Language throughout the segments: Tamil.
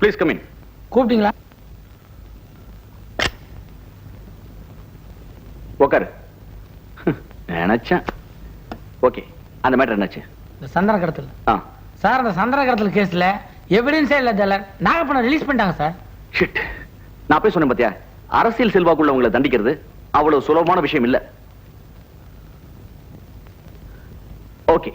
ப்ளீஸ் கம் இன் கூப்பிட்டீங்களா? உக்காரு. நினைச்சேன். ஓகே அந்த மேட்டர் என்னாச்சு? இந்த சந்திர கடத்தல் ஆ. சார் அந்த சந்திர கடத்தல் கேஸ்ல எவிடன்ஸே இல்ல ஜெயலர் நாகப்பணம் ரிலீஸ் பண்ணிட்டாங்க சார். ஷிட் நான் போய் சொன்னேன் பாத்தியா? அரசியல் செல்வாக்குள்ளவங்களை தண்டிக்கிறது அவ்வளவு சுலபமான விஷயம் இல்ல. ஓகே.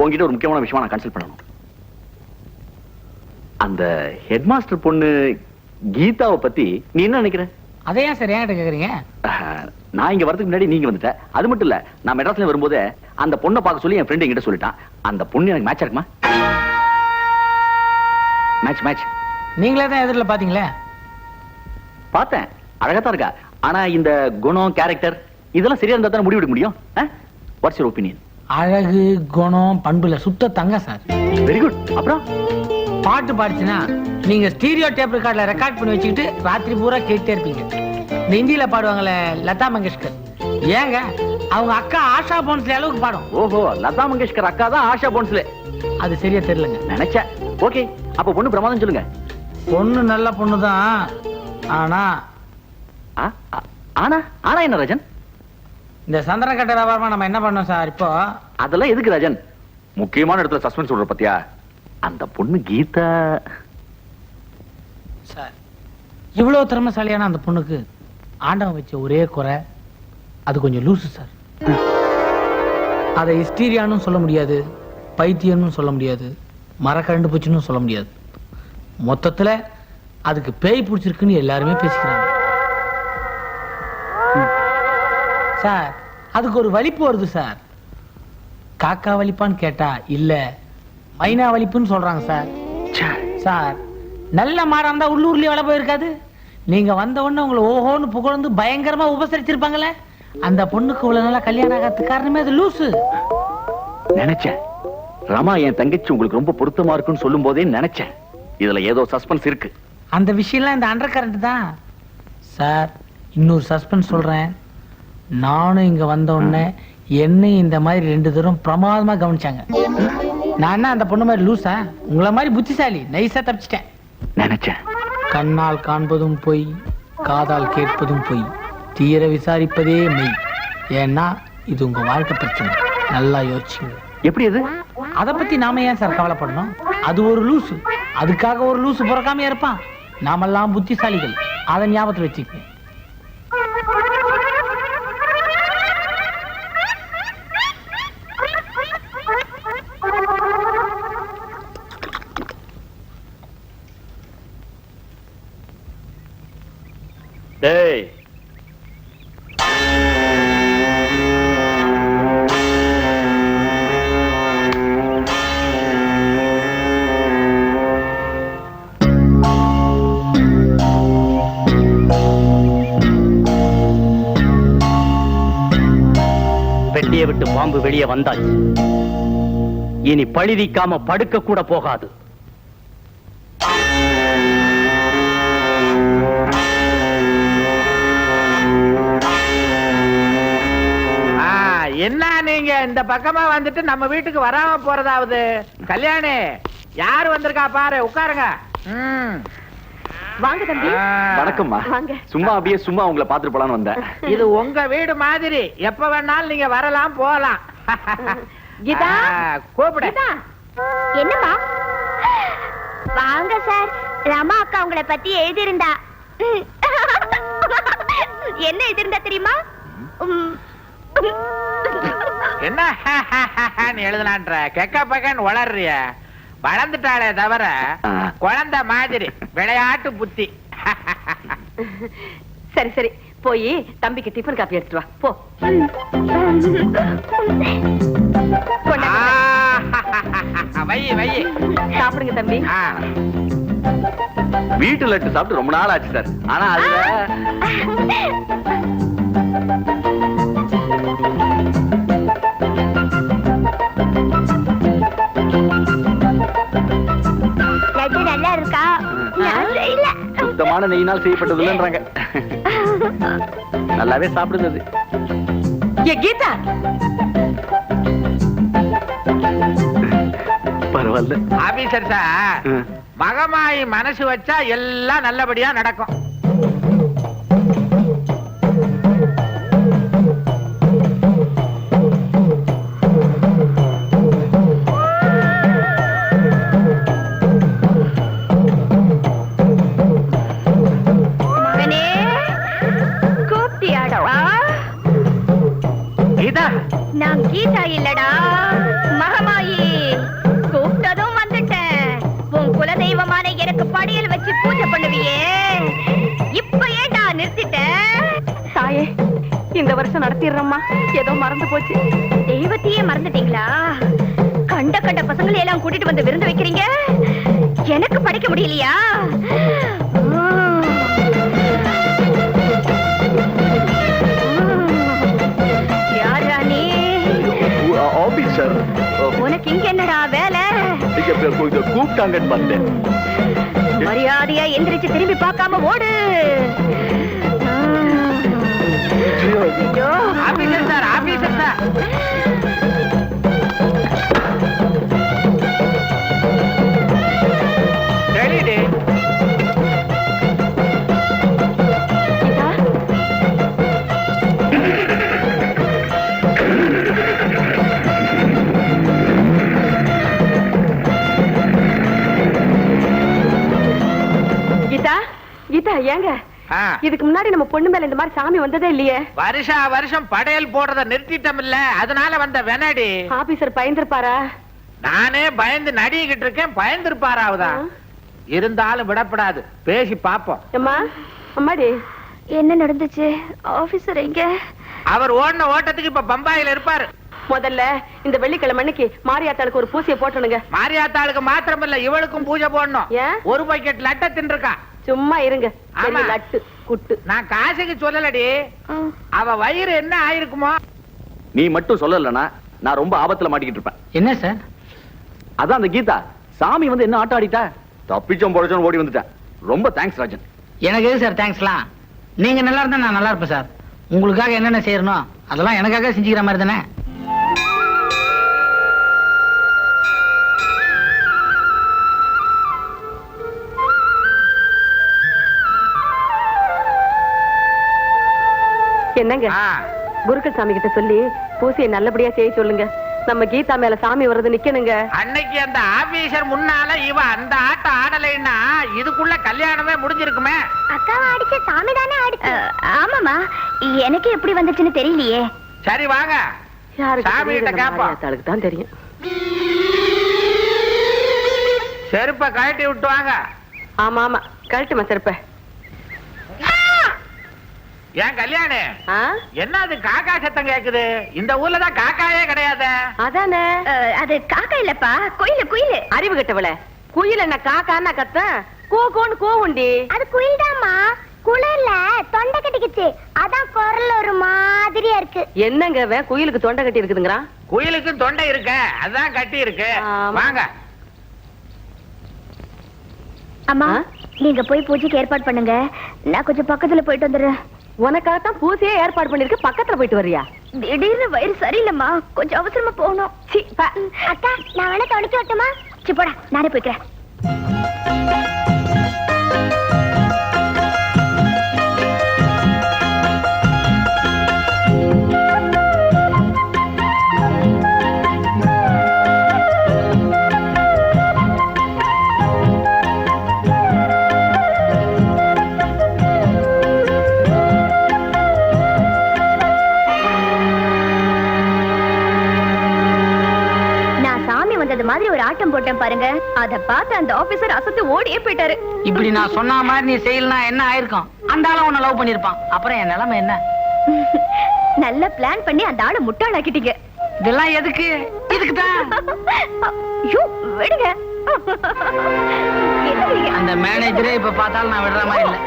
உங்ககிட்ட ஒரு முக்கியமான விஷயமா நான் கன்சல்ட் பண்ணணும். அந்த ஹெட்மாஸ்டர் பொண்ணு கீதாவை பத்தி நீ என்ன நினைக்கிற? அதை ஏன் சார் என்கிட்ட கேக்குறீங்க? நான் இங்க வரதுக்கு முன்னாடி நீங்க வந்துட்ட. அது மட்டும் இல்ல நான் மெட்ராஸ்ல வரும்போது அந்த பொண்ணை பார்க்க சொல்லி என் ஃப்ரெண்ட் என்கிட்ட சொல்லிட்டான். அந்த பொண்ணு எனக்கு மேட்ச் இருக்குமா? மேட்ச் மேட்ச் நீங்களே தான் எதிரில் பாத்தீங்களே? பார்த்தேன். அழகா இருக்கா. ஆனா இந்த குணம் கேரக்டர் இதெல்லாம் சரியா இருந்தா தானே முடிவெடுக்க முடியும்? வாட்ஸ் யுவர் ஒப்பீனியன் அழகு குணம் பண்புல சுத்த தங்க சார். வெரி குட் அப்புறம்? பாட்டு பாடிச்சுன்னா நீங்க ஸ்டீரியோ டேப் ரெக்கார்ட்ல ரெக்கார்ட் பண்ணி வச்சுக்கிட்டு ராத்திரி பூரா கேட்டே இருப்பீங்க. இந்த ஹிந்தியில பாடுவாங்களே லதா மங்கேஷ்கர். ஏங்க அவங்க அக்கா ஆஷா போன்ஸ்ல அளவுக்கு பாடும். ஓஹோ லதா மங்கேஷ்கர் அக்கா தான் ஆஷா போன்ஸ்ல அது சரியா தெரியலங்க. நினைச்சேன். ஓகே அப்ப பொண்ணு பிரமாதம் சொல்லுங்க. பொண்ணு நல்ல பொண்ணு தான் ஆனா ஆனா ஆனா என்ன ராஜன்? இந்த சந்திர கட்ட வியாபாரமா நம்ம என்ன பண்ணோம் சார் இப்போ? அதெல்லாம் எதுக்கு ராஜன்? முக்கியமான இடத்துல சஸ்பென்ஸ் சொல்ற பத்தியா? அந்த பொண்ணு கீதா. சார் இவ்வளவு திறமைசாலியான அந்த பொண்ணுக்கு ஆண்டவன் வச்ச ஒரே குறை. அது கொஞ்சம் லூசு சார். அதை ஹிஸ்டீரியான்னு சொல்ல முடியாது பைத்தியம்னு சொல்ல முடியாது மரக்கரண்டு பூச்சின்னு சொல்ல முடியாது. மொத்தத்துல அதுக்கு பேய் பிடிச்சிருக்குன்னு எல்லாருமே பேசிக்கிறாங்க. சார் அதுக்கு ஒரு வலிப்பு வருது சார். காக்கா வலிப்பான்னு கேட்டா இல்ல மைனா வலிப்புன்னு சொல்றாங்க சார். சார் நல்ல மாடா இருந்தா உள்ளூர்லயே வள போயிருக்காது. நீங்க வந்த உடனே உங்களை ஓஹோன்னு புகழ்ந்து பயங்கரமா உபசரிச்சிருப்பாங்களே அந்த பொண்ணுக்கு இவ்வளவு நாளா கல்யாணம் ஆகாததுக்கு காரணமே அது லூசு. நினைச்சேன். ரமா என் தங்கச்சி உங்களுக்கு ரொம்ப பொருத்தமா இருக்குன்னு சொல்லும் போதே நினைச்சேன். இதுல ஏதோ சஸ்பென்ஸ் இருக்கு. அந்த விஷயம்லாம் இந்த அண்டர் கரண்ட் தான். சார் இன்னொரு சஸ்பென்ஸ் சொல்றேன். நானும் இங்க வந்த உடனே என்னையும் இந்த மாதிரி ரெண்டு தூரம் பிரமாதமா கவனிச்சாங்க. நான் என்ன அந்த பொண்ணு மாதிரி லூசா உங்களை மாதிரி புத்திசாலி நைஸா தப்பிச்சிட்டேன். நினைச்சேன். கண்ணால் காண்பதும் பொய் காதால் கேட்பதும் பொய். தீர விசாரிப்பதே மெய். ஏன்னா இது உங்க வாழ்க்கை பிரச்சனை. நல்லா யோசிச்சுங்க. எப்படி அது? அதை பத்தி நாம ஏன் சார் கவலைப்படணும்? அது ஒரு லூசு அதுக்காக ஒரு லூசு பிறக்காம இருப்பான். நாமெல்லாம் புத்திசாலிகள். அதை ஞாபகத்தில் வச்சுக்கங்க. பெட்டியை விட்டு பாம்பு வெளியே வந்தாச்சு இனி பழிவிக்காம படுக்க கூட போகாது. என்ன நீங்க இந்த பக்கமா வந்துட்டு நம்ம வீட்டுக்கு வராம போறதாவது? கல்யாணி யாரு வந்திருக்கா பாரு உட்காருங்க. வாங்க தம்பி. வணக்கம்மா. வாங்க. சும்மா அப்படியே சும்மா உங்களை பாத்துட்டு போலான்னு வந்தேன். இது உங்க வீடு மாதிரி. எப்ப வேணாலும் நீங்க வரலாம் போலாம். கீதா? கூப்பிடு. கீதா, என்னம்மா? வாங்க சார். ரமா அக்கா உங்களை பத்தி எழுதியிருந்தா. என்ன எழுதியிருந்தா தெரியுமா? உம். என்ன? நீ எழுதலான்ற கெக்க பக்கன்னு வளர்றிய. வளர்ந்துட்டாளே தவிர. குழந்தை மாதிரி விளையாட்டு புத்தி. சரி சரி. போய் தம்பிக்கு டிஃபன் காப்பி எடுத்துட்டு வா. போ. சாப்பிடுங்க தம்பி. ஆ. வீட்டு லட்டு சாப்பிட்டு ரொம்ப நாள் ஆச்சு சார். ஆனா அதுல சுத்தமான நெய்யினால் செய்யப்பட்டது இல்லைன்றாங்க நல்லாவே சாப்பிடுது கீதா! பரவாயில்ல. Officer sir. மகமாயி மனசு வச்சா எல்லாம் நல்லபடியா நடக்கும். நான் கீதா இல்லடா. மகமாயி கூப்பிட்டதும் வந்துட்டேன் உன் குலதெய்வமான எனக்கு படியல் வச்சு பூஜை பண்ணுவியே. இப்ப ஏன்டா நிறுத்திட்ட? தாயே இந்த வருஷம் நடத்திடுறோம்மா. ஏதோ மறந்து போச்சு. தெய்வத்தையே மறந்துட்டீங்களா? கண்ட கண்ட பசங்களை எல்லாம் கூட்டிட்டு வந்து விருந்து வைக்கிறீங்க? எனக்கு படிக்க முடியலையா? கூப்பிட்டாங்கன்னு பார்த்தேன். மரியாதையா எந்திரிச்சு திரும்பி பார்க்காம ஓடு. Officer sir officer sir. ஏங்க? இதுக்கு முன்னாடி நம்ம பொண்ணு மேல இந்த மாதிரி சாமி வந்ததே இல்லையே. வருஷா வருஷம் படையல் போடுறத நிறுத்திட்டோம் இல்ல அதனால வந்த வெனடி. ஆபீசர் பயந்துருப்பாரா? நானே பயந்து நடிகிட்டு இருக்கேன் பயந்துருப்பாராவுதா? இருந்தாலும் விடப்படாது. பேசி பாப்போம். அம்மா அம்மாடி. என்ன நடந்துச்சு? ஆபீசர் எங்க? அவர் ஓடின ஓட்டத்துக்கு இப்ப பம்பாயில இருப்பாரு. முதல்ல இந்த வெள்ளிக்கிழமை அன்னைக்கு மாரியாத்தாளுக்கு ஒரு பூசிய போட்டணுங்க. மாரியாத்தாளுக்கு மாத்திரம் இல்ல இவளுக்கும் பூஜை போடணும். ஏன்? ஒரு பக்கெட் லட்ட தின்றுக்கா. சும்மா இருங்க. லட்டு குட்டு. நான் காசுக்கு சொல்லலடி. அவ வயிறு என்ன ஆயிருக்குமோ? நீ மட்டும் சொல்லலனா நான் ரொம்ப ஆபத்துல மாட்டிக்கிட்டு இருப்பேன். என்ன சார்? அதான் அந்த கீதா. சாமி வந்து என்ன ஆட்டம் ஆடிட்டா? தப்பிச்சோம் பொழைச்சோம் ஓடி வந்துட்டேன். ரொம்ப தேங்க்ஸ் ராஜன். எனக்கு எது சார் தேங்க்ஸ்லாம் நீங்க நல்லா இருந்தா நான் நல்லா இருப்பேன் சார். உங்களுக்காக என்னென்ன செய்யணும் அதெல்லாம் எனக்காக செஞ்சுக்கிற மாதிரி தானே? என்னங்க? ஆ, குருக்கள் சாமி கிட்ட சொல்லி பூசையை நல்லபடியா செய்ய சொல்லுங்க. நம்ம கீதா மேல சாமி வர்றது நிக்கணுங்க. அன்னைக்கு அந்த ஆபீசர் முன்னால இவ அந்த ஆட்டம் ஆடலைன்னா இதுக்குள்ள கல்யாணமே முடிஞ்சிருக்குமே. அக்காவை அடிச்ச சாமி தானே அடிச்சு. ஆமாமா எனக்கு எப்படி வந்துச்சுன்னு தெரியலையே. சரி வாங்க. யாருக்கு சாமி கிட்ட கேப்போம். மாரியாத்தாளுக்கு தான் தெரியும். செருப்ப கழட்டி விட்டு வாங்க. ஆமா ஆமா கழட்டுமா செருப்ப. ஏன் கல்யாணி? என்ன அது காக்கா சத்தம் கேக்குது? இந்த ஊர்ல தான் காக்காயே கிடையாது. அதானே? அது காக்கா இல்லப்பா. குயிலு குயிலு. அறிவு கெட்டவள. குயில் என்ன காக்கான்னா கத்த கூ கூன்னு கூவுண்டி அது குயில் தாம்மா குளிர்ல தொண்டை கட்டிக்கிச்சு. அதான் குரல் ஒரு மாதிரியா இருக்கு. என்னங்க குயிலுக்கு தொண்டை கட்டி இருக்குதுங்கிறான்? குயிலுக்கும் தொண்டை இருக்க. அதான் கட்டி இருக்கு. வாங்க. அம்மா? நீங்க போய் பூஜைக்கு ஏற்பாடு பண்ணுங்க. நான் கொஞ்சம் பக்கத்துல போயிட்டு வந்துடுறேன். உனக்காகத்தான் பூசையே ஏற்பாடு பண்ணிருக்கு பக்கத்துல போயிட்டு வரியா திடீர்னு வயிறு சரியில்லைம்மா. கொஞ்சம் அவசரமா போகணும். அக்கா நான் வேணா துணைக்கு வரட்டுமா சி போடா நானே போய்க்கிறேன். மாதிரி ஒரு ஆட்டம் போட்டேன் பாருங்க. அத பார்த்து அந்த ஆபீசர் அசத்து ஓடியே போயிட்டாரு. இப்படி நான் சொன்ன மாதிரி நீ செய்யலனா என்ன ஆயிருக்கும்? அந்த ஆள உன்னை லவ் பண்ணிருப்பான் அப்புறம் என் நிலைமை என்ன? நல்ல பிளான் பண்ணி அந்த ஆளை முட்டாளாக்கிட்டீங்க. இதெல்லாம் எதுக்கு? இதுக்கு தான் ஐயோ, விடுங்க? அந்த மேனேஜரே இப்ப பார்த்தாலும் நான் விடுற மாதிரி இல்ல.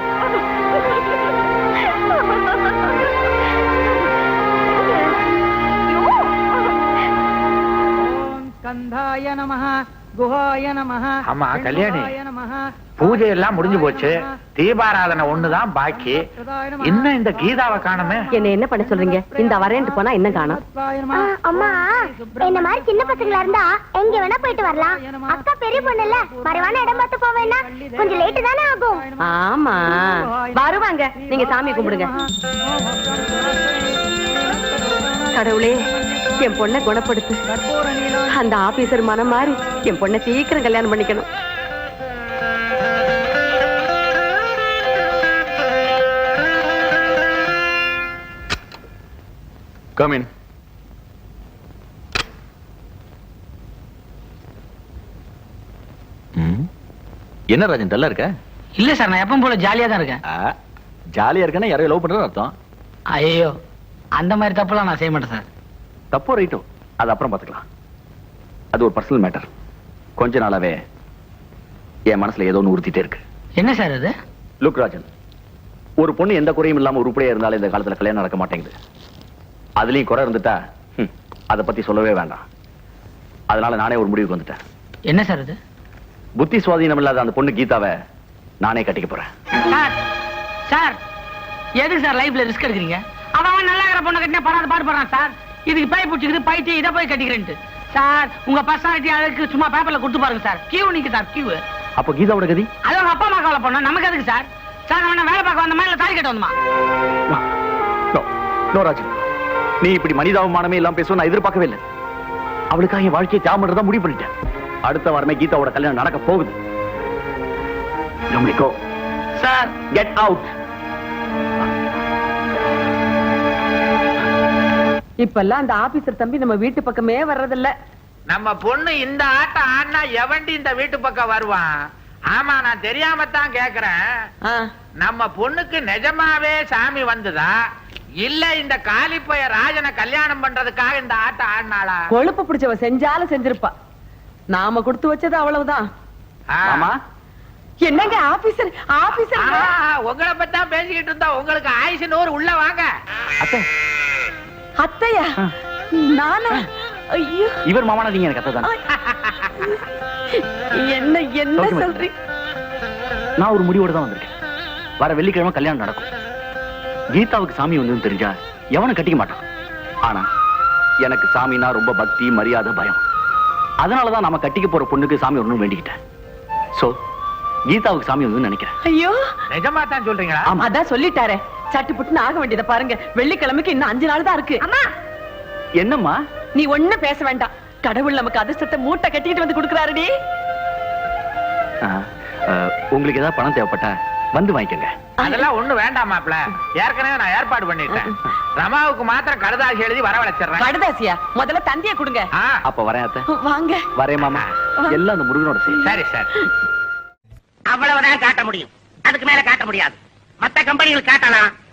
குஹாய நமஹ ஆமா, கல்யாணி. பூஜை எல்லாம் முடிஞ்சு போச்சு. தீபாராதனை ஒண்ணுதான் பாக்கி. இன்னும் இந்த கீதாவை காணுமே? என்ன என்ன பண்ண சொல்றீங்க? இந்த வரேன்ட்டு போனா என்ன காணும்? அம்மா என்ன மாதிரி சின்ன பசங்களா இருந்தா எங்க வேணா போயிட்டு வரலாம். அக்கா பெரிய பொண்ணு இல்ல மறைவான இடம் பார்த்து போவேன்னா கொஞ்சம் லேட்டு தானே ஆகும். ஆமா. வருவாங்க. நீங்க சாமி கும்பிடுங்க. கடவுளே. என் பொண்ணை குணப்படுத்து. அந்த ஆபீசர் மனம் மாறி என் பொண்ணை சீக்கிரம் கல்யாணம் பண்ணிக்கணும். கம் இன் என்ன ராஜன் டல்லா இருக்க? இல்ல சார் நான் எப்பவும் போல ஜாலியா தான் இருக்கேன். ஜாலியா இருக்கேன்னா யாரையும் லவ் பண்றது அர்த்தம். ஐயோ அந்த மாதிரி தப்புலாம் நான் செய்ய மாட்டேன் சார். தப்போ ரைட்டோ? அது அப்புறம் பார்த்துக்கலாம். அது ஒரு பர்சனல் மேட்டர் கொஞ்ச நாளாவே என் மனசுல ஏதோ ஒன்று உறுத்திட்டே இருக்கு. என்ன சார் அது? லுக் ராஜன். ஒரு பொண்ணு எந்த குறையும் இல்லாம உருப்படியா இருந்தாலும் இந்த காலத்துல கல்யாணம் நடக்க மாட்டேங்குது. அதுலயும் குறை இருந்துட்டா அதை பத்தி சொல்லவே வேண்டாம். அதனால நானே ஒரு முடிவுக்கு வந்துட்டேன். என்ன சார் அது? புத்தி சுவாதீனம் இல்லாத அந்த பொண்ணு கீதாவை நானே கட்டிக்க போறேன். சார் சார் எதுக்கு சார் லைஃப்ல ரிஸ்க் எடுக்கிறீங்க? அவன் நல்லா இருக்கிற பொண்ணை கட்டினா படாத பாடு படுறான் சார். இதுக்கு பை பிடிச்சிக்குது பைத்தி இதை போய் கட்டிக்கிறேன்ட்டு. சார் உங்க பர்சனாலிட்டி அதுக்கு சும்மா பேப்பர்ல கொடுத்து பாருங்க சார். கியூ நிக்கு சார் கியூ அப்ப கீதாவோட கதி? அது அவங்க அப்பா அம்மா கவலை பண்ணோம் நமக்கு எதுக்கு சார்? சார் அவன வேலை பார்க்க வந்த மாதிரி தாலி கட்ட வந்தமா? நோ நோ இப்படி மனிதாபிமானமே எல்லாம் பேசுவ நான் எதிர்பார்க்கவே இல்லை. அவளுக்காக என் வாழ்க்கையை தியாகம் பண்றதா முடிவு பண்ணிட்டேன். அடுத்த வாரமே கீதாவோட கல்யாணம் நடக்க போகுது. சார். கெட் அவுட் இப்பெல்லாம் அந்த ஆபீசர் தம்பி நம்ம வீட்டு பக்கமே வர்றதில்ல. நம்ம பொண்ணு இந்த ஆட்டம் ஆடினா எவண்டி இந்த வீட்டு பக்கம் வருவான்? ஆமா நான் தெரியாம தான் கேக்குறேன் நம்ம பொண்ணுக்கு நிஜமாவே சாமி வந்துதா? இல்ல இந்த காலிப்பைய ராஜனை கல்யாணம் பண்றதுக்காக இந்த ஆட்டம் ஆடினாளா? கொழுப்பு பிடிச்சவ செஞ்சாலும் செஞ்சிருப்பா. நாம கொடுத்து வச்சது அவ்வளவுதான். ஆமா என்னங்க ஆபீசர் ஆபீசர்? ஆ, உங்களை பத்தி தான் பேசிக்கிட்டு இருந்தா உங்களுக்கு ஆயுசு நூறு உள்ள வாங்க. அத்தை அத்தையா? நானா? ஐயோ. இவர் மாமானா நீங்க எனக்கு அத்தை தானே என்ன என்ன சொல்றீங்க? நான் ஒரு முடிவோட தான் வந்திருக்கேன். வர வெள்ளிக்கிழமை கல்யாணம் நடக்கும். கீதாவுக்கு சாமி வந்து தெரிஞ்சா எவனும் கட்டிக்க மாட்டான். ஆனா எனக்கு சாமினா ரொம்ப பக்தி மரியாதை பயம். அதனாலதான் நாம கட்டிக்க போற பொண்ணுக்கு சாமி ஒண்ணும் வேண்டிக்கிட்டேன். சோ கீதாவுக்கு சாமி வந்து நினைக்கிறேன். ஐயோ. நிஜமா தான் சொல்றீங்களா? ஆமா. அதான் சொல்லிட்டாரே. சட்டு புட்டுன்னு ஆக வேண்டியதை பாருங்க. வெள்ளிக்கிழமைக்கு இன்னும் அஞ்சு நாள் தான் இருக்கு. அம்மா! என்னம்மா? நீ ஒண்ணும் பேச வேண்டாம். கடவுள் நமக்கு அதிர்ஷ்டத்தை மூட்டை கட்டிட்டு வந்து கொடுக்கறாருடி. உங்களுக்கு ஏதாவது பணம் தேவைப்பட்டா வந்து வாங்கிக்கோங்க. அதெல்லாம் ஒண்ணு வேண்டாம் மாப்ள ஏற்கனவே நான் ஏற்பாடு பண்ணிட்டேன். ரமாவுக்கு மாத்திரம் கடுதாசி எழுதி வரவழைச்சிடுறேன் கடுதாசியா? முதல்ல தந்திய கொடுங்க. அப்ப வரேன் அத்தை. வாங்க. வரேன் மாமா. எல்லாம் அந்த முருகனோட சரி சரி. அவ்வளவுதான் காட்ட முடியும். அதுக்கு மேல காட்ட முடியாது. மத்த கம்பெனிகள் காட்டலாம்.